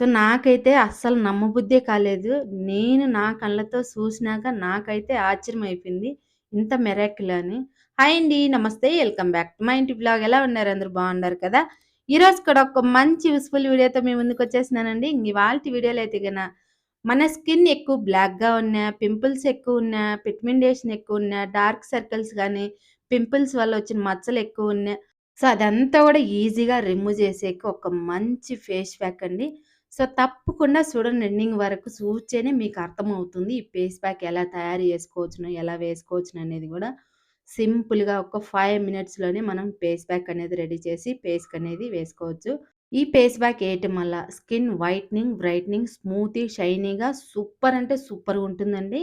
So, నాకైతే అస్సలు నమ్మబుద్ధే కాలేదు. నేను నా కళ్ళతో చూసినాక నాకైతే ఆశ్చర్యమైపోయింది. ఇంత మెరాకిల్ అని. హాయ్ అండి. నమస్తే. వెల్కమ్ బ్యాక్ టు మా ఇంటి బ్లాగ్ ఎలా ఉన్నారు? అందరూ బాగున్నారు కదా! ఈరోజు కూడా ఒక మంచి యూస్ఫుల్ వీడియోతో మీ ముందుకొచ్చేసినానండి. ఇంక ఇవాల్టి వీడియోలు అయితే గన మన స్కిన్ ఎక్కువ బ్లాక్‌గా ఉన్నా, పింపుల్స్ ఎక్కువ ఎక్కువున్నా, పిగ్మెంటేషన్ ఎక్కువున్నా, డార్క్ సర్కిల్స్ కానీ పింపుల్స్ వల్ల వచ్చిన మచ్చలు ఎక్కువ ఉన్నా సో, అదంతా కూడా ఈజీగా రిమూవ్ చేసేకి ఒక మంచి ఫేస్ ప్యాక్ అండి. సో, తప్పకుండా చూడండి ఎండింగ్ వరకు చూస్తేనే మీకు అర్థమవుతుంది. ఈ ఫేస్ ప్యాక్ ఎలా తయారు చేసుకోవచ్చును ఎలా వేసుకోవచ్చును అనేది కూడా సింపుల్‌గా ఒక ఫైవ్ మినిట్స్‌లోనే మనం ఫేస్ ప్యాక్ అనేది రెడీ చేసి ఫేస్‌కి అనేది వేసుకోవచ్చు. ఈ ఫేస్ ప్యాక్ వేయటం వల్ల స్కిన్ వైట్నింగ్, బ్రైట్నింగ్, స్మూతీ, షైనీగా సూపర్ అంటే సూపర్‌గా ఉంటుందండి.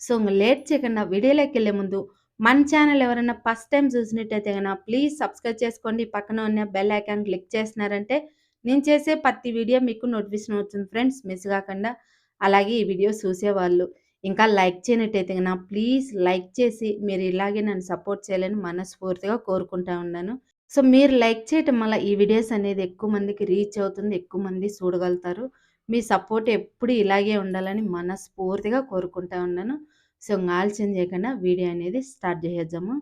సో, లేట్ చేయకుండా వీడియోలోకెళ్ళే ముందు మన ఛానల్ ఎవరైనా ఫస్ట్ టైం చూసినట్టయితే గన ప్లీజ్ సబ్స్క్రైబ్ చేసుకోండి. పక్కన ఉన్న బెల్ ఐకాన్ క్లిక్ చేసినారంటే నేను చేసే ప్రతి వీడియో మీకు నోటిఫికేషన్ అవుతుంది ఫ్రెండ్స్ మిస్ కాకుండా. అలాగే ఈ వీడియో చూసేవాళ్ళు ఇంకా లైక్ చేయనట్టయితే నా ప్లీజ్ లైక్ చేసి మీరు ఇలాగే నన్ను సపోర్ట్ చేయాలని మనస్ఫూర్తిగా కోరుకుంటా ఉన్నాను. సో, మీరు లైక్ చేయటం వల్ల ఈ వీడియోస్ అనేది ఎక్కువ మందికి రీచ్ అవుతుంది. ఎక్కువ మంది చూడగలుగుతారు. మీ సపోర్ట్ ఎప్పుడు ఇలాగే ఉండాలని మనస్ఫూర్తిగా కోరుకుంటా ఉన్నాను. సో, ఆలోచన చేయకుండా వీడియో అనేది స్టార్ట్ చేసేద్దాము.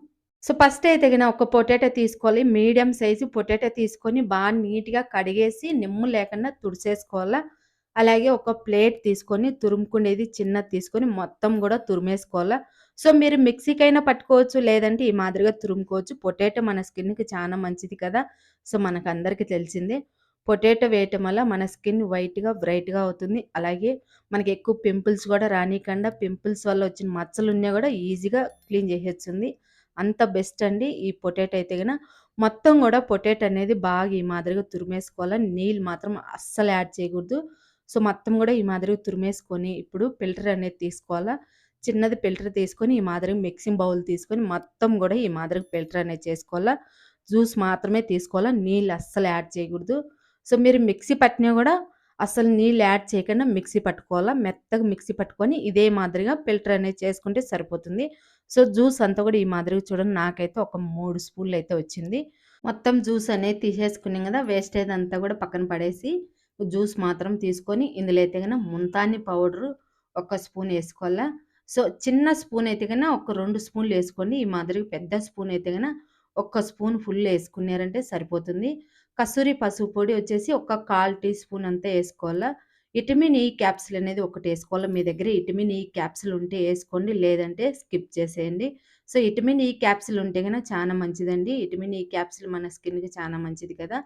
సో, ఫస్ట్ అయితే గన ఒక పొటాటో తీసుకోవాలి. మీడియం సైజు పొటాటో తీసుకొని బాగా నీట్‌గా కడిగేసి నిమ్ము లేకుండా తుడిసేసుకోవాలి అలాగే ఒక ప్లేట్ తీసుకొని తురుముకునేది చిన్నది తీసుకొని మొత్తం కూడా తురిమేసుకోవాలా. సో, మీరు మిక్సీకైనా పట్టుకోవచ్చు. లేదంటే ఈ మాదిరిగా తురుముకోవచ్చు. పొటాటో మన స్కిన్‌కి చాలా మంచిది కదా! సో, మనకు అందరికీ తెలిసిందే. పొటాటో వేయటం వల్ల మన స్కిన్ వైట్‌గా, బ్రైట్‌గా అవుతుంది. అలాగే మనకి ఎక్కువ పింపుల్స్ కూడా రానీయకుండా పింపుల్స్ వల్ల వచ్చిన మచ్చలున్నా కూడా ఈజీగా క్లీన్ చేసేస్తుంది. అంత బెస్ట్ అండి ఈ పొటాటో అయితే కనుక మొత్తం కూడా పొటాటో అనేది బాగా ఈ మాదిరిగా తురిమేసుకోవాలి నీళ్ళు మాత్రం అస్సలు యాడ్ చేయకూడదు. సో, మొత్తం కూడా ఈ మాదిరిగా తురిమేసుకొని ఇప్పుడు ఫిల్టర్ అనేది తీసుకోవాలా. చిన్నది ఫిల్టర్ తీసుకొని ఈ మాదిరిగా మిక్సింగ్ బౌల్ తీసుకొని మొత్తం కూడా ఈ మాదిరిగా ఫిల్టర్ అనేది చేసుకోవాలా. జ్యూస్ మాత్రమే తీసుకోవాలా. నీళ్ళు అస్సలు యాడ్ చేయకూడదు. సో, మీరు మిక్సీ పట్టినా కూడా అస్సలు నీళ్ళు యాడ్ చేయకుండా మిక్సీ పట్టుకోవాలా. మెత్తగా మిక్సీ పట్టుకొని ఇదే మాదిరిగా ఫిల్టర్ అనేది చేసుకుంటే సరిపోతుంది. సో, జ్యూస్ అంతా కూడా ఈ మాదిరిగా చూడండి నాకైతే ఒక మూడు స్పూన్‌లు అయితే వచ్చింది. మొత్తం జ్యూస్ అనేది తీసేసుకున్నాం కదా! వేస్టేజ్ అంతా కూడా పక్కన పడేసి జ్యూస్ మాత్రం తీసుకొని ఇందులో అయితే కన్నా ముంతాని పౌడరు ఒక స్పూన్ వేసుకోవాలా సో, చిన్న స్పూన్ అయితే గన ఒక రెండు స్పూన్‌లు వేసుకోండి ఈ మాదిరిగా పెద్ద స్పూన్ అయితే గన ఒక్క స్పూన్ ఫుల్ వేసుకున్నారంటే సరిపోతుంది. కస్తూరి పసుపు పొడి వచ్చేసి ఒక 1/4 టీ స్పూన్ అంతా వేసుకోవాలా విటమిన్ ఈ క్యాప్సిల్ అనేది ఒకటి వేసుకోవాలి మీ దగ్గర విటమిన్ ఈ క్యాప్సిల్ ఉంటే వేసుకోండి లేదంటే స్కిప్ చేసేయండి. సో, విటమిన్ ఈ క్యాప్సిల్ ఉంటే కనుక చాలా మంచిదండి. విటమిన్ ఈ క్యాప్సిల్ మన స్కిన్‌కి చాలా మంచిది కదా!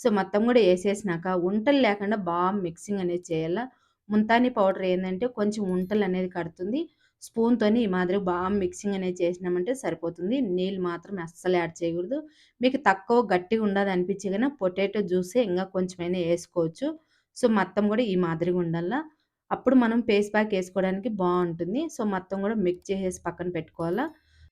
సో, మొత్తం కూడా వేసేసినాక ఉంటలు లేకుండా బాగా మిక్సింగ్ అనేది చేయాలా. ముంతాని పౌడర్ ఏంటంటే కొంచెం ఉంటలు అనేది కడుతుంది. స్పూన్‌తోని ఈ మాదిరి బాగా మిక్సింగ్ అనేది చేసినామంటే సరిపోతుంది. నీళ్ళు మాత్రం అస్సలు యాడ్ చేయకూడదు. మీకు తక్కువ గట్టిగా ఉండదనిపించి గన పొటాటో జ్యూసే ఇంకా కొంచెమైనా వేసుకోవచ్చు సో, మొత్తం కూడా ఈ మాదిరిగా ఉండాలా. అప్పుడు మనం పేస్ ప్యాక్ వేసుకోవడానికి బాగుంటుంది సో, మొత్తం కూడా మిక్స్ చేసేసి పక్కన పెట్టుకోవాలా.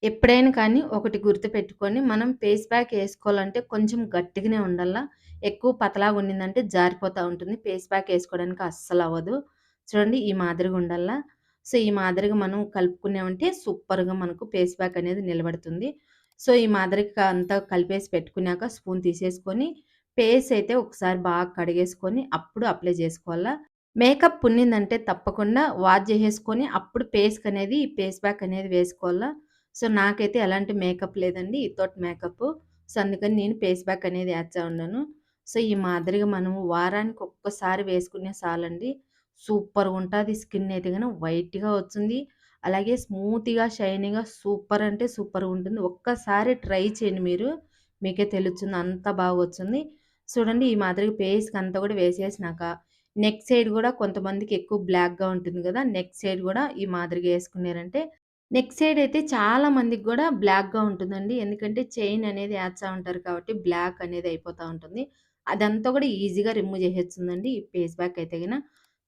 ఎప్పుడైనా కానీ ఒకటి గుర్తు పెట్టుకొని మనం ఫేస్ ప్యాక్ వేసుకోవాలంటే కొంచెం గట్టిగానే ఉండాలా. ఎక్కువ పతలాగా ఉండిందంటే జారిపోతా ఉంటుంది. ఫేస్ ప్యాక్ వేసుకోవడానికి అస్సలు అవ్వదు. చూడండి ఈ మాదిరిగా ఉండాలా. సో, ఈ మాదిరిగా మనం కలుపుకున్నామంటే సూపర్‌గా మనకు పేస్ ప్యాక్ అనేది నిలబడుతుంది. సో, ఈ మాదిరిగా అంతా కలిపేసి పెట్టుకున్నాక స్పూన్ తీసేసుకొని ఫేస్ అయితే ఒకసారి బాగా కడిగేసుకొని అప్పుడు అప్లై చేసుకోవాలా. మేకప్ ఉన్నిందంటే తప్పకుండా వాష్ చేసేసుకొని అప్పుడు ఫేస్‌కి అనేది ఈ ఫేస్ ప్యాక్ అనేది వేసుకోవాలా. సో, నాకైతే ఎలాంటి మేకప్ లేదండి. Without makeup. సో, అందుకని నేను ఫేస్ ప్యాక్ అనేది వేస్తా ఉన్నాను. సో, ఈ మాదిరిగా మనము వారానికి ఒక్కసారి వేసుకునే సాలండి సూపర్‌గా ఉంటుంది స్కిన్ అయితే కానీ వైట్‌గా వస్తుంది. అలాగే స్మూత్గా షైనీగా సూపర్ అంటే సూపర్‌గా ఉంటుంది. ఒక్కసారి ట్రై చేయండి మీరు. మీకే తెలుస్తుంది అంత బాగా వచ్చింది చూడండి ఈ మాదిరిగా ఫేస్‌కి అంతా కూడా వేసేసినాక నెక్ సైడ్ కూడా కొంతమందికి ఎక్కువ బ్లాక్‌గా ఉంటుంది కదా! నెక్ సైడ్ కూడా ఈ మాదిరిగా వేసుకున్నారంటే నెక్ సైడ్ అయితే చాలా మందికి కూడా బ్లాక్‌గా ఉంటుందండి. ఎందుకంటే చైన్ అనేది ఏస్తా ఉంటారు కాబట్టి బ్లాక్ అనేది అయిపోతా ఉంటుంది. అదంతా కూడా ఈజీగా రిమూవ్ చేసేస్తుందండి ఈ ఫేస్ ప్యాక్ అయితే కన్నా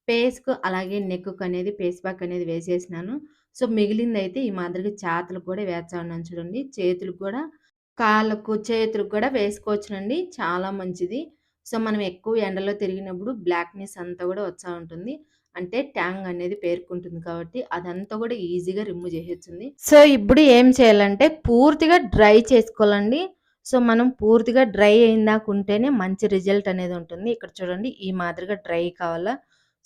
ఫేస్‌కు అలాగే నెక్‌కు అనేది ఫేస్ ప్యాక్ అనేది వేసేసినాను. సో, మిగిలిందైతే ఈ మాదిరిగా చేతులకు కూడా వేస్తా ఉన్నాను చూడండి. చేతులకు కూడా కాళ్ళకు, చేతులకు కూడా వేసుకోవచ్చునండి. చాలా మంచిది. సో, మనం ఎక్కువ ఎండలో తిరిగినప్పుడు బ్లాక్‌నెస్ అంతా కూడా వచ్చా ఉంటుంది. అంటే ట్యాంగ్ అనేది పేర్కొంటుంది కాబట్టి అదంతా కూడా ఈజీగా రిమూవ్ చేసేస్తుంది. సో, ఇప్పుడు ఏం చేయాలంటే పూర్తిగా డ్రై చేసుకోవాలండి. సో, మనం పూర్తిగా డ్రై అయిందాక ఉంటేనే మంచి రిజల్ట్ అనేది ఉంటుంది. ఇక్కడ చూడండి ఈ మాదిరిగా డ్రై కావాలా.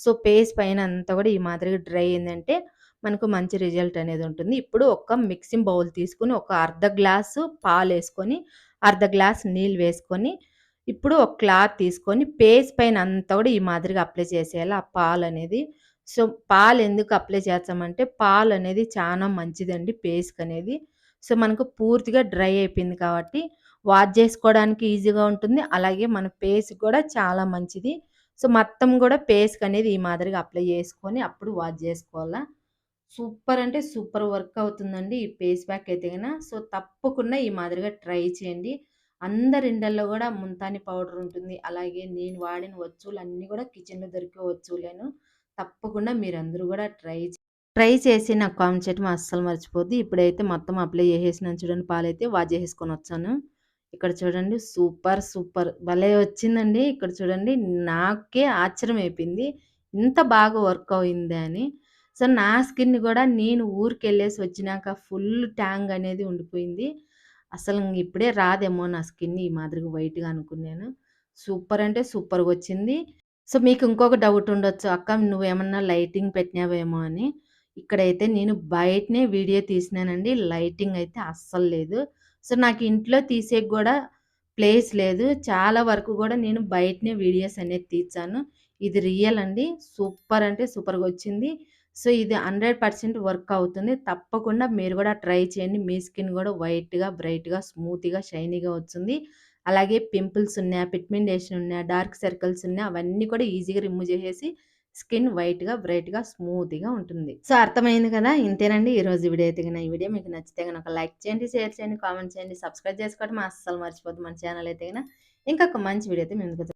సో, పేస్ పైన అంతా కూడా ఈ మాదిరిగా డ్రై అయిందంటే మనకు మంచి రిజల్ట్ అనేది ఉంటుంది. ఇప్పుడు ఒక మిక్సింగ్ బౌల్ తీసుకొని ఒక అర్ధ గ్లాసు పాలు వేసుకొని అర్ధ గ్లాస్ నీళ్ళు వేసుకొని, ఇప్పుడు ఒక క్లాత్ తీసుకొని పేస్ పైన అంతా కూడా ఈ మాదిరిగా అప్లై చేసేయాలి ఆ పాలనేది. సో, పాలు ఎందుకు అప్లై చేస్తామంటే పాలనేది చాలా మంచిదండి ఫేస్‌కనేది. సో, మనకు పూర్తిగా డ్రై అయిపోయింది కాబట్టి వాష్ చేసుకోవడానికి ఈజీగా ఉంటుంది. అలాగే మన పేస్ కూడా చాలా మంచిది. సో, మొత్తం కూడా పేస్క్ అనేది ఈ మాదిరిగా అప్లై చేసుకొని అప్పుడు వాష్ చేసుకోవాలా. సూపర్ అంటే సూపర్ వర్క్ అవుతుందండి ఈ ఫేస్ ప్యాక్ అయితే కన్నా సో, తప్పకుండా ఈ మాదిరిగా ట్రై చేయండి. అందరి ఇండల్లో కూడా ముంతాని పౌడర్ ఉంటుంది. అలాగే నేను వాడిన వస్తువులన్నీ కూడా కిచెన్‌లో దొరికే వస్తువులేను. తప్పకుండా మీరందరూ కూడా ట్రై ట్రై చేసి నాకు కామెంట్ చేయటం అస్సలు మర్చిపోద్దు. ఇప్పుడైతే మొత్తం అప్లై చేసేసినాను చూడండి పాలైతే వాష్ చేసేసుకొనొచ్చాను. ఇక్కడ చూడండి సూపర్, సూపర్ భలే వచ్చిందండి. ఇక్కడ చూడండి నాకే ఆశ్చర్యం అయిపోయింది ఇంత బాగా వర్క్ అయింది అని. సో, నా స్కిన్ కూడా నేను ఊరికెళ్ళేసి వచ్చినాక ఫుల్ ట్యాంగ్ అనేది ఉండిపోయింది. అసలు ఇప్పుడే రాదేమో నా స్కిన్ ఈ మాదిరిగా వైట్‌గా అనుకున్నాను. సూపర్ అంటే సూపర్గా వచ్చింది సో, మీకు ఇంకొక డౌట్ ఉండొచ్చు. అక్క నువ్వేమన్నా లైటింగ్ పెట్టినావేమో అని. ఇక్కడైతే నేను బయటనే వీడియో తీసినానండి. లైటింగ్ అయితే అస్సలు లేదు. సో, నాకు ఇంట్లో తీసేకి కూడా ప్లేస్ లేదు. చాలా వరకు కూడా నేను బయటనే వీడియోస్ అనేది తీర్చాను ఇది రియల్ అండి. సూపర్ అంటే సూపర్గా వచ్చింది సో, ఇది 100% వర్క్ అవుతుంది. తప్పకుండా మీరు కూడా ట్రై చేయండి. మీ స్కిన్ కూడా వైట్‌గా, బ్రైట్‌గా, స్మూత్‌గా, షైనీగా వస్తుంది. అలాగే పింపుల్స్ ఉన్నాయా పిగ్మెంటేషన్ ఉన్నాయా డార్క్ సర్కిల్స్ ఉన్నాయా అవన్నీ కూడా ఈజీగా రిమూవ్ చేసేసి స్కిన్ వైట్‌గా, బ్రైట్‌గా, స్మూత్‌గా ఉంటుంది. సో, అర్థమైంది కదా! ఇంతేనండి ఈరోజు వీడియో అయితే గిన. ఈ వీడియో మీకు నచ్చితే కనుక లైక్ చేయండి, షేర్ చేయండి, కామెంట్ చేయండి, సబ్స్క్రైబ్ చేసుకోవడం అస్సలు మర్చిపోద్దు మన ఛానల్ అయితే ఇంకా ఇంకొక మంచి వీడియో అయితే మేము